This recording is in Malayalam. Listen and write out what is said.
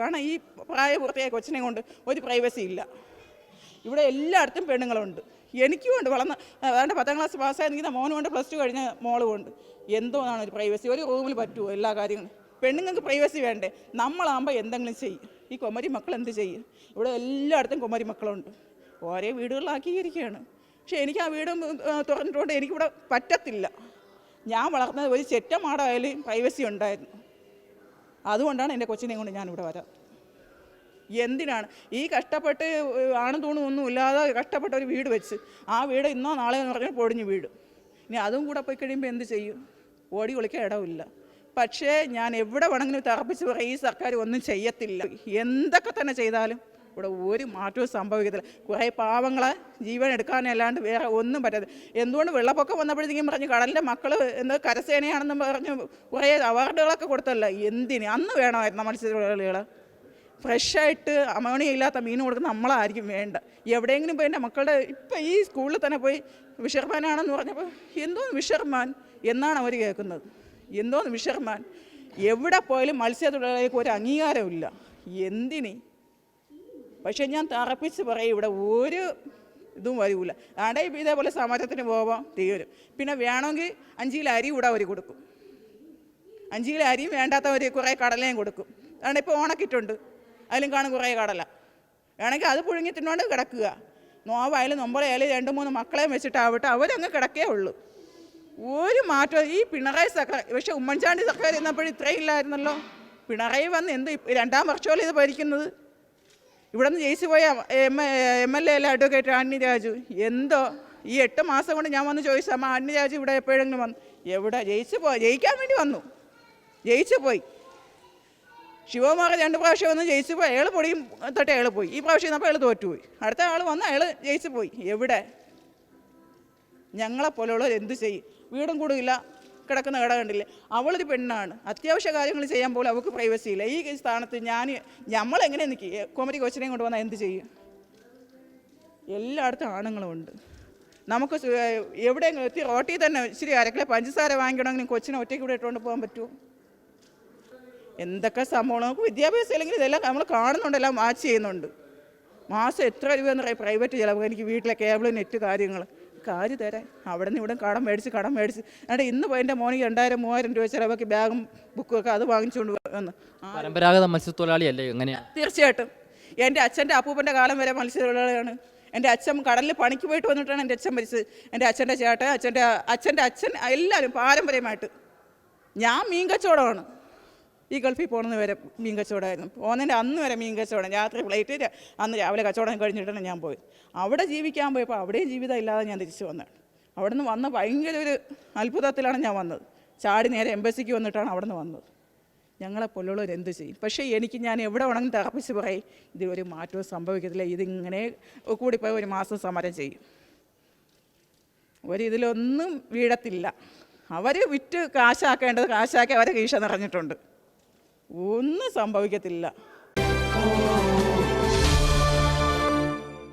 കാരണം ഈ പ്രായപൂർത്തിയായ കൊച്ചിനെ കൊണ്ട് ഒരു പ്രൈവസി ഇല്ല. ഇവിടെ എല്ലായിടത്തും പെണ്ണുങ്ങളുണ്ട്. എനിക്കും ഉണ്ട്. വളർന്ന അതാണ്ട് പത്താം ക്ലാസ് പാസ്സായി നിൽക്കുന്ന മോനുമുണ്ട് പ്ലസ് ടു കഴിഞ്ഞ മോളും ഉണ്ട്. എന്തോന്നാണ് ഒരു പ്രൈവസി ഒരു റൂമിൽ പറ്റുമോ എല്ലാ കാര്യങ്ങളും? പെണ്ണുങ്ങൾക്ക് പ്രൈവസി വേണ്ടേ? നമ്മളാകുമ്പോൾ എന്തെങ്കിലും ചെയ്യും. ഈ കൊമരി മക്കൾ എന്ത് ചെയ്യും? ഇവിടെ എല്ലായിടത്തും കൊമരി മക്കളുണ്ട്. ഓരോ വീടുകളിലാക്കിയിരിക്കുകയാണ്. പക്ഷേ എനിക്ക് ആ വീട് തുറന്നിട്ടുകൊണ്ട് എനിക്കിവിടെ പറ്റത്തില്ല. ഞാൻ വളർന്നത് ഒരു ചെറ്റമാടായാലും പ്രൈവസി ഉണ്ടായിരുന്നു. അതുകൊണ്ടാണ് എന്റെ കൊച്ചിനെ കൊണ്ട് ഞാനിവിടെ വരാം. എന്തിനാണ്? ഈ കഷ്ടപ്പെട്ട് ആണും തൂണും ഒന്നും ഇല്ലാതെ കഷ്ടപ്പെട്ട ഒരു വീട് വെച്ച് ആ വീട് ഇന്നോ നാളെ എന്ന് പറഞ്ഞാൽ പൊടിഞ്ഞ് വീട് ഇനി അതും കൂടെ പോയി കഴിയുമ്പോൾ എന്ത് ചെയ്യും? ഓടി ഒളിക്കാൻ ഇടവില്ല. പക്ഷേ ഞാൻ എവിടെ വേണമെങ്കിലും തറപ്പിച്ച് പറയും ഈ സർക്കാർ ഒന്നും ചെയ്യത്തില്ല. എന്തൊക്കെ തന്നെ ചെയ്താലും ഇവിടെ ഒരു മാറ്റവും സംഭവിക്കത്തില്ല. കുറേ പാവങ്ങളെ ജീവൻ എടുക്കാനല്ലാണ്ട് വേറെ ഒന്നും പറ്റാതെ എന്തുകൊണ്ട് വെള്ളപ്പൊക്കം വന്നപ്പോഴത്തേക്കും പറഞ്ഞു കടലിന്റെ മക്കൾ എന്ത് കരസേനയാണെന്നും പറഞ്ഞു കുറേ അവാർഡുകളൊക്കെ കൊടുത്തല്ലോ. എന്തിന്? അന്ന് വേണമായിരുന്നു മത്സ്യത്തൊഴിലാളികൾ ഫ്രഷായിട്ട് അമോണിയ ഇല്ലാത്ത മീൻ കൊടുക്കുന്ന നമ്മളായിരിക്കും വേണ്ട എവിടെയെങ്കിലും പോയി എന്റെ മക്കളുടെ ഇപ്പം ഈ സ്കൂളിൽ തന്നെ പോയി വിഷർമാനാണെന്ന് പറഞ്ഞപ്പോൾ എന്തോന്ന് വിഷർമാൻ എന്നാണ് അവർ കേൾക്കുന്നത്. എന്തോന്ന് വിഷർമാൻ? എവിടെ പോയാലും മത്സ്യത്തൊഴിലാളികൾക്ക് ഒരു അംഗീകാരമില്ല എന്തിന്? പക്ഷേ ഞാൻ തറപ്പിച്ച് പറയും ഇവിടെ ഒരു ഇതും വരൂല. ആടെ ഇതേപോലെ സമരത്തിന് പോവാം തീരും. പിന്നെ വേണമെങ്കിൽ അഞ്ച് കിലോ അരി ഇവിടെ അവർ കൊടുക്കും. അഞ്ച് കിലോ അരിയും വേണ്ടാത്തവർ കുറേ കടലയും കൊടുക്കും. അതുകൊണ്ട് ഇപ്പോൾ ഓണക്കിട്ടുണ്ട്. അതിലും കാണും കുറേ കടല. വേണമെങ്കിൽ അത് പുഴുങ്ങി തിന്നോണ്ട് കിടക്കുക. നോവായാലും നൊമ്പളയായാലും രണ്ട് മൂന്ന് മക്കളെയും വെച്ചിട്ടാവട്ടെ അവരങ്ങ് കിടക്കേ ഉള്ളൂ. ഒരു മാറ്റം ഈ പിണറായി സർക്കാർ പക്ഷെ ഉമ്മൻചാണ്ടി സർക്കാർ ഇരുന്നപ്പോഴും ഇത്രയും ഇല്ലായിരുന്നല്ലോ. പിണറായി വന്ന് എന്ത് രണ്ടാം വർഷമല്ലേ ഇത് ഭരിക്കുന്നത്? ഇവിടെ നിന്ന് ജയിച്ചു പോയ എം എൽ എ അല്ല അഡ്വക്കേറ്റ് ആന്നി രാജു? എന്തോ? ഈ എട്ട് മാസം കൊണ്ട് ഞാൻ വന്ന് ചോദിച്ചു അമ്മ ആന്നി രാജു ഇവിടെ എപ്പോഴെങ്കിലും വന്നു? എവിടെ? ജയിച്ചു പോ ജയിക്കാൻ വേണ്ടി വന്നു. ജയിച്ചു പോയി. ശിവകുമാർ രണ്ട് പ്രാവശ്യം വന്ന് ജയിച്ചു പോയി. അയാൾ പൊടിയും തൊട്ട് അയാൾ പോയി. ഈ പ്രാവശ്യം ചെന്നപ്പോൾ അയാൾ തോറ്റുപോയി. അടുത്ത ആൾ വന്ന് അയാൾ ജയിച്ചു പോയി. എവിടെ? ഞങ്ങളെ പോലെയുള്ളവർ എന്ത് ചെയ്യും? വീടും കൂടുമില്ല കിടക്കുന്ന കട കണ്ടില്ലേ? അവളൊരു പെണ്ണാണ്. അത്യാവശ്യ കാര്യങ്ങൾ ചെയ്യാൻ പോലും അവൾക്ക് പ്രൈവസി ഇല്ല. ഈ സ്ഥാനത്ത് ഞാൻ നമ്മളെങ്ങനെ നിൽക്കും കോമരി കൊച്ചിനെയും കൊണ്ട് വന്നാൽ എന്ത് ചെയ്യും? എല്ലായിടത്തും ആണുങ്ങളുമുണ്ട് നമുക്ക് എവിടെ എവിടെയെങ്കിലും എത്തി റോട്ടിൽ തന്നെ ഇച്ചിരി അരക്കിലെ പഞ്ചസാര വാങ്ങിക്കണമെങ്കിൽ കൊച്ചിനെ ഒറ്റയ്ക്ക് ഇവിടെ ഇട്ടുകൊണ്ട് പോകാൻ പറ്റുമോ? എന്തൊക്കെ സംഭവം? നമുക്ക് വിദ്യാഭ്യാസം ഇല്ലെങ്കിൽ ഇതെല്ലാം നമ്മൾ കാണുന്നുണ്ട് എല്ലാം വാച്ച് ചെയ്യുന്നുണ്ട്. മാസം എത്ര രൂപ എന്ന് പറയും? പ്രൈവറ്റ് ചിലവ്. എനിക്ക് വീട്ടിലെ കേബിൾ നെറ്റ് കാര്യങ്ങൾ കാര്യം തരാൻ. അവിടെ നിന്ന് ഇവിടെ കടം മേടിച്ച് കടം മേടിച്ച്. എന്നിട്ട് ഇന്ന് പോയി എന്റെ മോനിക്ക് രണ്ടായിരം മൂവായിരം രൂപ ചിലവാക്കി ബാഗും ബുക്കും ഒക്കെ അത് വാങ്ങിച്ചുകൊണ്ട് വന്ന്. പരമ്പരാഗത മത്സ്യത്തൊഴിലാളിയല്ലേ എങ്ങനെയാണ് തീർച്ചയായിട്ടും. എന്റെ അച്ഛന്റെ അപ്പൂപ്പന്റെ കാലം വരെ മത്സ്യത്തൊഴിലാളിയാണ്. എന്റെ അച്ഛൻ കടലിൽ പണിക്ക് പോയിട്ട് വന്നിട്ടാണ് എന്റെ അച്ഛൻ മരിച്ചത്. എന്റെ അച്ഛന്റെ ചേട്ടൻ അച്ഛന്റെ അച്ഛന്റെ അച്ഛൻ എല്ലാവരും പാരമ്പര്യമായിട്ട്. ഞാൻ മീൻ കച്ചവടമാണ്. ഈ ഗൾഫിൽ പോകുന്നത് വരെ മീൻ കച്ചവടമായിരുന്നു. പോകുന്നതിന്റെ അന്ന് വരെ മീൻ കച്ചവടം. രാത്രി ഫ്ലൈറ്റ് അന്ന് രാവിലെ കച്ചവടം കഴിഞ്ഞിട്ടാണ് ഞാൻ പോയത്. അവിടെ ജീവിക്കാൻ പോയപ്പോൾ അവിടെയും ജീവിതം ഇല്ലാതെ ഞാൻ തിരിച്ചു വന്നതാണ് അവിടെ നിന്ന് വന്ന ഭയങ്കര ഒരു അത്ഭുതത്തിലാണ് ഞാൻ വന്നത്. ചാടി നേരെ എംബസിക്ക് വന്നിട്ടാണ് അവിടെ നിന്ന് വന്നത്. ഞങ്ങളെ പോലുള്ളവർ എന്ത് ചെയ്യും? പക്ഷേ എനിക്ക് ഞാൻ എവിടെ വേണമെങ്കിലും തറപ്പിച്ച് പറയും ഇതിലൊരു മാറ്റവും സംഭവിക്കത്തില്ല. ഇതിങ്ങനെ കൂടിപ്പോയി ഒരു മാസം സമരം ചെയ്യും. ഒരിതിലൊന്നും വീഴത്തില്ല. അവർ വിറ്റ് കാശാക്കേണ്ടത് കാശാക്കി അവരെ കീശ നിറഞ്ഞിട്ടുണ്ട്. ഒന്നും സംഭവിക്കത്തില്ല.